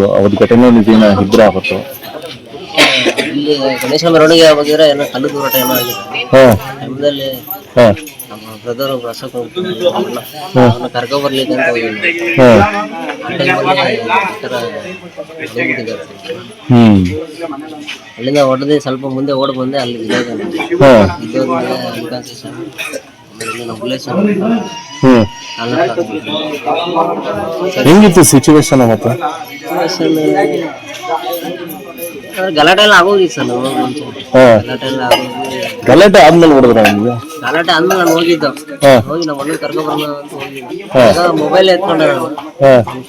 ಏನಾಗಿತ್ತು ಅವತ್ತು ಘಟನೆ ದಿನ ಇದ್ರೆ ಅವತ್ತು ಇಲ್ಲಿ ಗಣೇಶ ಮೆರವಣಿಗೆ ಹೋಗಿದ್ರೆ ಏನೋ ಕಲ್ಲು ದೂರಾಟ ಏನೋ ಆಗಿದೆ. ಹಾಂ. ಟೈಮ್ದಲ್ಲಿ ಹಾಂ. ನಮ್ಮ ಬ್ರದರ್ ಒಬ್ರು ಕರ್ಕೊ ಬರ್ಲಿಕ್ಕೆ ಅಂತ ಹೋಗಿದ್ದೆ ಹಾಂ. ಆ ಟೈಮಲ್ಲಿ ಈ ಥರ ಹೋಗ್ಬಿಟ್ಟಿದ್ದಾರೆ. ಹ್ಮ್. ಅಲ್ಲಿಂದ ಹೊಡೆದು ಸ್ವಲ್ಪ ಮುಂದೆ ಓಡ್ ಬಂದೆ ಅಲ್ಲಿ ಇದಾದ ಹಾಂ. ಇದ್ದೋದ್ಮೇಲೆ ಅನ್ಕಾನ್ಸಿಯಸ್ ಆಮೇಲೆ ನಮ್ಮ ಹೆಂಗಿತ್ತು ಸಿಚುವೇಶನ್ ಅವತ್ತು ಗಲಾಟೆ ಎಲ್ಲ ಆಗೋಗಿತ್ತು ಸರ್ ಗಲಾಟೆ ಎಲ್ಲ ಆಗೋಗಿ ಗಲಾಟೆ ಆದ್ಮೇಲೆ ಹೊಡೆದ್ರ ನಿಮ್ಗೆ? ಗಲಾಟೆ ಆದ್ಮೇಲೆ ನಾನು ಹೋಗಿದ್ದು. ಹೋಗಿ ನಮ್ಮ ಅಣ್ಣ ಕರ್ಕೊ ಬರೋಣ ಅಂತ ಹೋಗಿದ್ದೆ ಮೊಬೈಲ್ ಎತ್ಕೊಂಡೆ ನಾನು.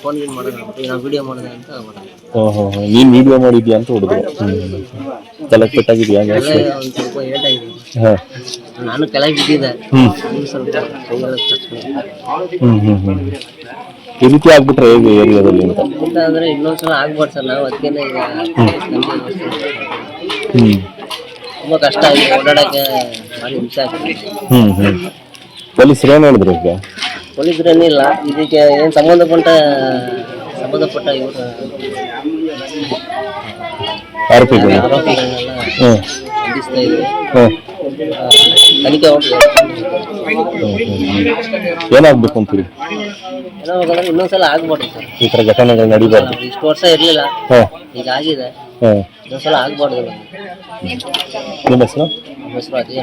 ಫೋನ್ ಯೂಸ್ ಮಾಡೋಣ ನಾನು ವಿಡಿಯೋ ಮಾಡಿದೆ ಅಂತ ಹೋ ಓಹೋ ನೀನ್ ವಿಡಿಯೋ ಮಾಡಿದ್ಯಾ ಅಂತ ಹೊಡೆದ್ರು ಹ್ಮ್ ತಲೆ ಪೆಟ್ಟಾಗಿದ್ಯಾ ಸ್ವಲ್ಪ ಏಟಾಗಿದೆ ಹಾ. ನಾನು ಕೆಳಗೆ ಬಿದ್ದಿದ್ದೆ. ಸ್ವಲ್ಪ ಕೈಗೆಲ್ಲ ತಟ್ಸ್ಕೊಂಡು. ಹ್ಮ್ ಹ್ಮ್ ಹ್ಮ್. ಈ ರೀತಿ ಆಗ್ಬಿಟ್ರೆ ಹೇಗೆ ಏರಿಯಾದಲ್ಲಿ ಅಂತ? ಅಂತ ಅಂದ್ರೆ ಇನ್ನೊಂದ್ಸಲ ಆಗ್ಬಾರ್ದು ಸರ್ ನಾವು ಅದಕ್ಕೇನೆ ಈಗ ಹ್ಮ್. ತುಂಬಾ ಕಷ್ಟ ಆಗಿದೆ ಓಡಾಡಕ್ಕೆ ಭಾರಿ ಹಿಂಸೆ ಆಗ್ತದೆ ಹ್ಮ್ ಹ್ಮ್. ಪೊಲೀಸರು ಏನ್ ಹೇಳಿದ್ರು ಈಗ? ಪೊಲೀಸರೇನಿಲ್ಲ ಇದಕ್ಕೆ ಏನ್ ಸಂಬಂಧಪಟ್ಟ ಸಂಬಂಧಪಟ್ಟ ಇವರು. ಆರೋಪಿಗಳು. ಆರೋಪಿಗಳನ್ನೆಲ್ಲ ಹ್ಮ್. ಬಂಧಿಸ್ತಾ ಇದ್ರು. ತನಿಖೆ ಹೋಗ್ತೀವಿ ಏನಾಗ್ಬೇಕು ಅಂತೀರಿ? ಏನೋ ಇನ್ನೊಂದ್ಸಲ ಆಗ್ಬಾರ್ದು ಸರ್ ಈ ತರ ಘಟನೆಗಳು ನಡಿಬಾರ್ದು. ಇಷ್ಟು ವರ್ಷ ಇರ್ಲಿಲ್ಲ. ಹಾಂ. ಈಗ ಆಗಿದೆ. ಹಾ. ಇನ್ನೊಂದ್ಸಲ ಆಗ್ಬಾರ್ದು. ನಿಮ್ಮ ಹೆಸರು? ಹೆಸರು ಅದೇ